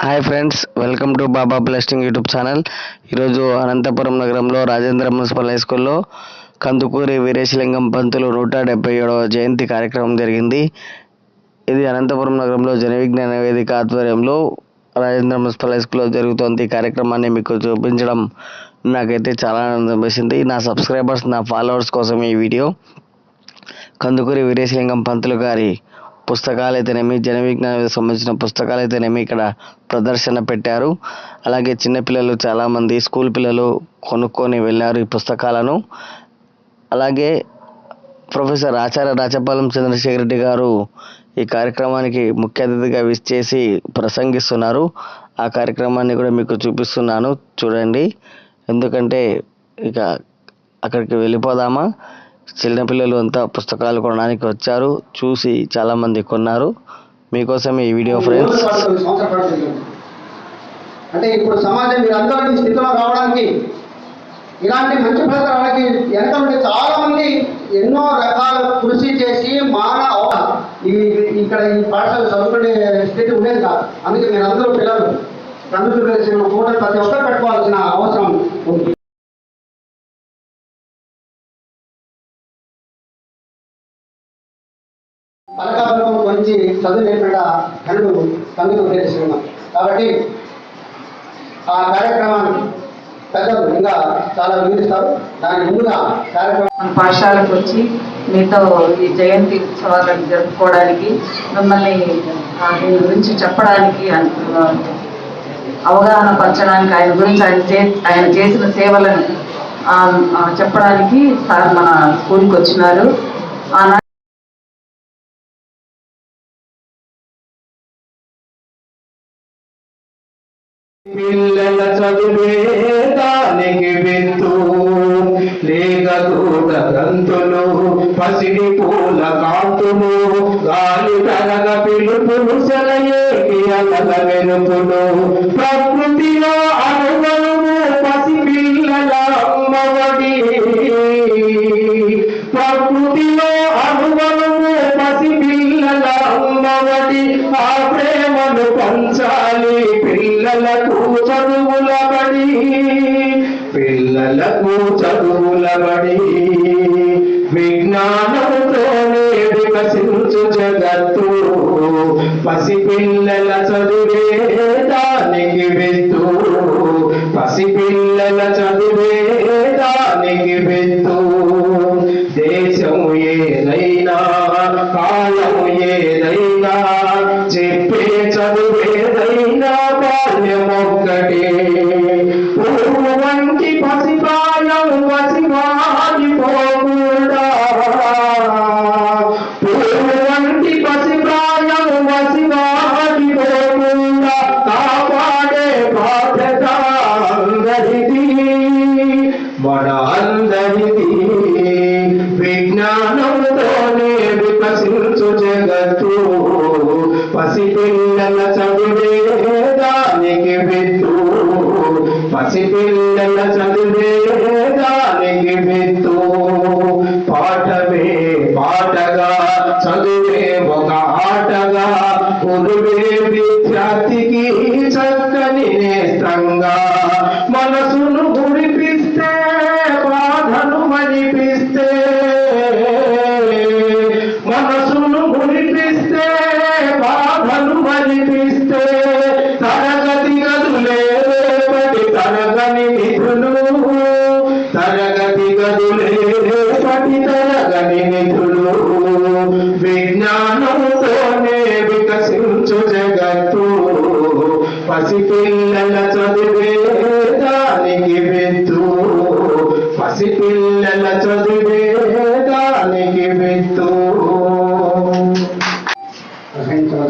Hi friends welcome to Baba blessing YouTube channel ఈరోజు అనంతపురం నగరంలో Rajendra municipal high స్కూల్లో కందుకూరి వీరేశలింగం పంతులు నూట డెబ్బై ఏడవ జయంతి కార్యక్రమం జరిగింది. ఇది అనంతపురం నగరంలో జనవిజ్ఞాన వేదిక ఆధ్వర్యంలో రాజేంద్ర మున్సిపల్ హై స్కూల్లో జరుగుతోంది. ఈ కార్యక్రమాన్ని మీకు చూపించడం నాకైతే చాలా ఆనందం వేసింది. నా సబ్స్క్రైబర్స్ నా ఫాలోవర్స్ కోసం ఈ వీడియో. కందుకూరి వీరేశలింగం పంతులు గారి పుస్తకాలు అయితేనేమి జన విజ్ఞానానికి సంబంధించిన పుస్తకాలు అయితేనేమి ఇక్కడ ప్రదర్శన పెట్టారు. అలాగే చిన్నపిల్లలు చాలామంది స్కూల్ పిల్లలు కొనుక్కొని వెళ్ళారు ఈ పుస్తకాలను. అలాగే ప్రొఫెసర్ ఆచార్య రాచపాలెం చంద్రశేఖర్ రెడ్డి గారు ఈ కార్యక్రమానికి ముఖ్య అతిథిగా విచ్చేసి ప్రసంగిస్తున్నారు. ఆ కార్యక్రమాన్ని కూడా మీకు చూపిస్తున్నాను. చూడండి. ఎందుకంటే ఇక అక్కడికి వెళ్ళిపోదామా? చిన్నపిల్లలు అంతా పుస్తకాలు కొనడానికి వచ్చారు. చూసి చాలామంది కొన్నారు. మీకోసం ఈ వీడియో ఫ్రెండ్స్. అంటే ఇప్పుడు సమాజం మీరందరూ ఈ స్థితిలో రావడానికి ఇలాంటి మంచి ఫలితాలు రావడానికి వెనక నుండి చాలా మంది ఎన్నో రకాల కృషి చేసి మాన ఈ ఇక్కడ ఈ పాఠశాల చదువుకునే స్థితి ఉండేది కాదు. అందుకే మీరందరూ పిల్లలు కందుకు కలిసిన ఫోటోలు ప్రతి ఒక్కరు పెట్టుకోవాల్సిన అవసరం ఉంది. పలకాపురం మంచి చదువు లేకుండా కళ్ళు కందుకు ఉపయోగిస్తున్నాం కాబట్టి ఆ కార్యక్రమాన్ని పెద్దలు ఇంకా చాలా వినిపిస్తారు. దాని ముందుగా కార్యక్రమం పాఠశాలకు వచ్చి మీతో ఈ జయంతి ఉత్సవాలను జరుపుకోవడానికి మిమ్మల్ని ఆ, దీని గురించి చెప్పడానికి అవగాహన పరచడానికి ఆయన గురించి ఆయన చే ఆయన చేసిన సేవలను చెప్పడానికి సార్ మన స్కూల్కి వచ్చినారు. ఆనాడు పిల్లల చదువే దానికి విత్తు లేక దూత గంతులు పసిడి పూల కాంతులు గాలి తరగ పిలుపులు సెలయేకి అలల వెలుపులు ప్రకృతిలో పిల్లలకు చదువుల బడి విజ్ఞానంతోనే వికసించు జగత్తు. పసిపిల్లల చదువే దానికి విత్తు పసిపిల్లల చదువే దానికి విత్తు దేశం ఏదైనా కాలం ఏదైనా చెప్పే చదువేదైనా బాల్యమొక్కటే గురువే చక్కని నేస్తంగా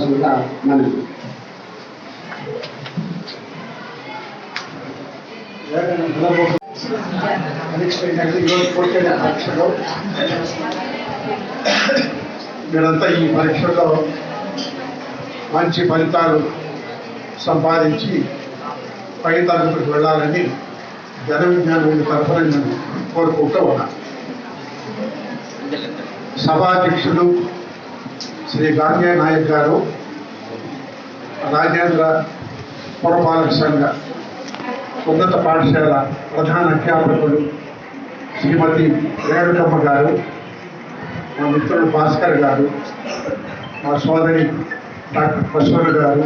గ్రహించవలసిందిగా మనం మీరంతా ఈ పరీక్షలో మంచి ఫలితాలు సంపాదించి పై తరగతికి వెళ్ళాలని జన విజ్ఞానం తరఫున నేను కోరుకుంటూ ఉన్నాను సభాధ్యక్షులు శ్రీ గాంధీ నాయక్ గారు రాజేంద్ర పురపాలక సంఘ ఉన్నత పాఠశాల ప్రధాన అధ్యాపకులు శ్రీమతి రేణుకమ్మ గారు మా మిత్రుడు భాస్కర్ గారు మా సోదరి డాక్టర్ ప్రసన్న గారు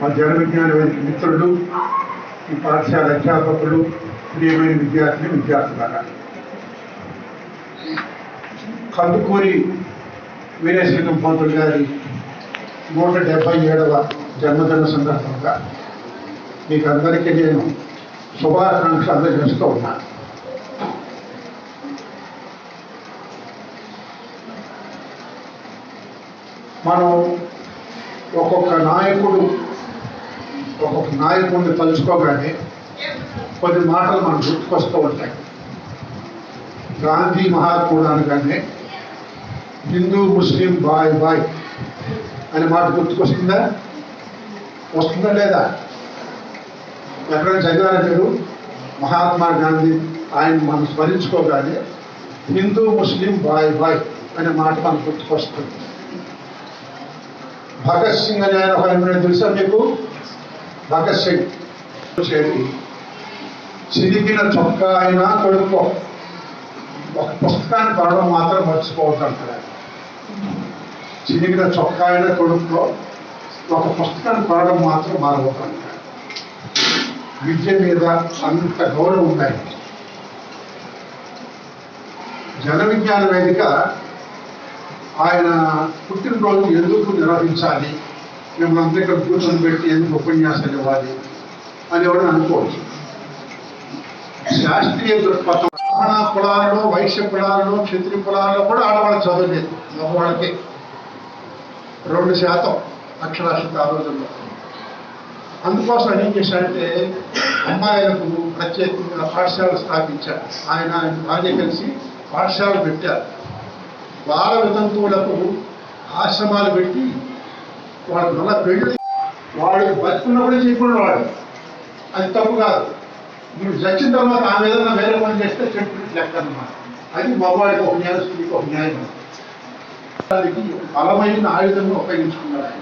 మా జన విజ్ఞాన మిత్రులు ఈ పాఠశాల అధ్యాపకులు ప్రియమైన విద్యార్థిని విద్యార్థులారా. కందుకూరి వీరేశలింగం పంతులు గారి నూట డెబ్బై ఏడవ జన్మదిన సందర్భంగా మీకు అందరికీ నేను శుభాకాంక్ష అందజేస్తూ ఉన్నాను మనం ఒక్కొక్క నాయకుడు ఒక్కొక్క నాయకుడిని తలుచుకోగానే కొన్ని మాటలు మనం గుర్తుకొస్తూ ఉంటాయి. గాంధీ మహాత్ముడు అనగానే హిందూ ముస్లిం బాయ్ బాయ్. అనే మాట గుర్తుకొస్తుందా వస్తుందా లేదా? ఎక్కడైనా చదివారా మీరు? మహాత్మా గాంధీ ఆయన మనం స్మరించుకోగానే హిందూ ముస్లిం బాయ్ బాయ్ అనే మాట మనకు గుర్తుకొస్తుంది. భగత్ సింగ్ అనే ఆయన ఒక తెలుసా మీకు? భగత్ సింగ్. చేతి చిరిగిన చొక్కా అయినా కొడుకో ఒక పుస్తకాన్ని పడడం మాత్రం మర్చిపోవద్దు అంటారు చిరిగిన చొక్కా అయినా కొడుకో ఒక పుస్తకాన్ని కొనడం మాత్రం మారవద్దు విద్య మీద అంత గౌరవం ఉన్నాయి. జన విజ్ఞాన వేదిక ఆయన పుట్టినరోజు ఎందుకు నిర్వహించాలి? మిమ్మల్ని అందరూ ఇక్కడ కూర్చొని పెట్టి ఎందుకు ఉపన్యాసాలు ఇవ్వాలి అని ఎవరు అనుకోవచ్చు. శాస్త్రీయ దృక్పథం కులాలలో వైశ్య కులాలలో క్షత్రియ కులాలలో కూడా ఆడవాళ్ళు చదవలేదు. మగవాళ్ళకి. రెండు శాతం అక్షరాస్యత ఆ రోజుల్లో. అందుకోసం ఏం చేశాడంటే అమ్మాయిలకు ప్రత్యేకంగా పాఠశాలలు స్థాపించారు. ఆయన ఆయన భార్య కలిసి పాఠశాలలు పెట్టారు. బాల వితంతువులకు ఆశ్రమాలు పెట్టి వాళ్ళకి మళ్ళా పెళ్ళి వాడు బతుకున్నప్పుడే చేయకుండా వాడు అది తప్పు కాదు. మీరు చచ్చిన తర్వాత ఆమె ఏదైనా వేరే పని చేస్తే చెట్టు లెక్క అన్నమాట అది మగవాడికి ఒక న్యాయం స్త్రీకి ఒక న్యాయం బలమైన ఆయుధంగా ఉపయోగించుకున్నారు